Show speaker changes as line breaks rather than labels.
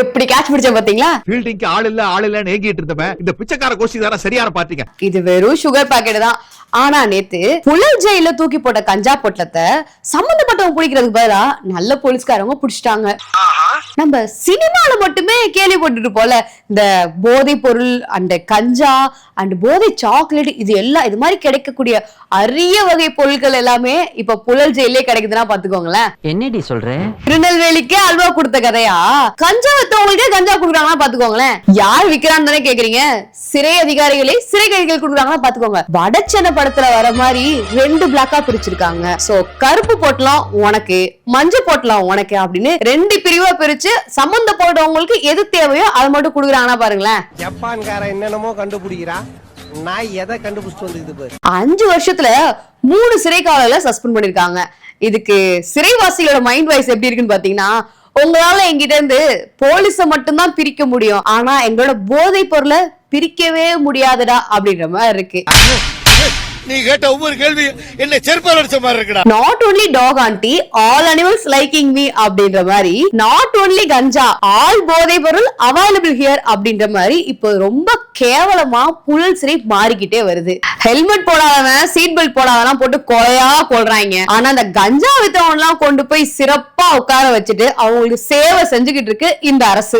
எப்படி கேட்ச் பிடிச்ச பாத்தீங்களா?
ஃபீல்டிங்க்கு ஆள் இல்ல ஆள் இல்லன்னு ஏங்கிட்டு இருந்தவன். இந்த பிச்சைக்கார கோஷ்டி தானே சரியான பாத்தீங்க
இது வெறும் சுகர் பாக்கெட் தான். ஆனா நேத்து புழல் ஜெயில தூக்கி போட்ட கஞ்சா பொட்டலத்தை சம்பந்தப்பட்டவங்க பிடிக்கிறதுக்கு பதிலா நல்ல போலீஸ்காரங்க பிடிச்சிட்டாங்க. நம்ம சினிமால மட்டுமே கேள்விப்பட்டுட்டு போல இந்த போதை பொருள் அந்த கஞ்சா அண்ட் போதை சாக்லேட் இது எல்லாம் இது மாதிரி கிடைக்கக்கூடிய அரிய வகை பொருட்கள் எல்லாமே இப்ப புழல் ஜெயிலே கிடைக்குதுன்னா பாத்துக்கோங்களேன்
என்னடி சொல்ற?
திருநெல்வேலிக்கே அல்வா கொடுத்த கதையா? கஞ்சா வித்தவங்களுக்கே கஞ்சா குடுக்குறாங்கன்னா பாத்துக்கோங்களேன் யார் விக்கிறான்னு தானே கேக்குறீங்க? சிறை அதிகாரிகளே சிறை கைதிகள் குடுக்குறாங்கன்னா பாத்துக்கோங்க வடச்சென்னை படத்துல வர மாதிரி ரெண்டு பிளாக்கா பிரிச்சிருக்காங்க. சோ கருப்பு போட்டலாம் உனக்கு மஞ்சள் போட்டலாம் உனக்கு அப்படின்னு ரெண்டு பிரிவா பிரிச்சு சம்பந்தப்பட்டவங்களுக்கு எது தேவையோ அதை மட்டும் குடுக்குறாங்கன்னா பாருங்களேன்.
ஜப்பான்காரன் என்னென்னமோ கண்டுபிடிக்கிறா. நான் எதை கண்டுபிடிச்சிட்டு வந்துக்குது பாரு.
அஞ்சு வருஷத்துல மூணு சிறை காவலர்களை சஸ்பெண்ட் பண்ணிருக்காங்க. இதுக்கு சிறைவாசிகளோட மைண்ட் வாய்ஸ் எப்படி இருக்குன்னு பாத்தீங்கன்னா உங்களால எங்கிட்ட இருந்து போலீஸ மட்டும்தான் பிரிக்க முடியும். ஆனா எங்களோட போதை பொருளை பிரிக்கவே முடியாதுடா அப்படின்ற மாதிரி இருக்கு.
நீ கேட்ட ஒவ்வொரு கேள்வி என்ன செருப்பால் அடிச்ச மாதிரி இருக்குடா.
Not only dog and all animals liking me அப்படின்ற மாதிரி நாட் ஒன்லி கஞ்சா ஆல் போதை பொருள் அவைலபிள் ஹியர் அப்படின்ற மாதிரி இப்போ ரொம்ப கேவலமா புழல் சிறை மாறிக்கிட்டே வருது. ஹெல்மெட் போடாதவன் சீட் பெல்ட் போடாதவன் போட்டு கொலையா போடுறாங்க ஆனா அந்த கஞ்சா வித்தவன் எல்லாம் கொண்டு போய் சிறப்பா உட்கார வச்சுட்டு அவங்களுக்கு சேவை செஞ்சுக்கிட்டு இருக்கு இந்த அரசு.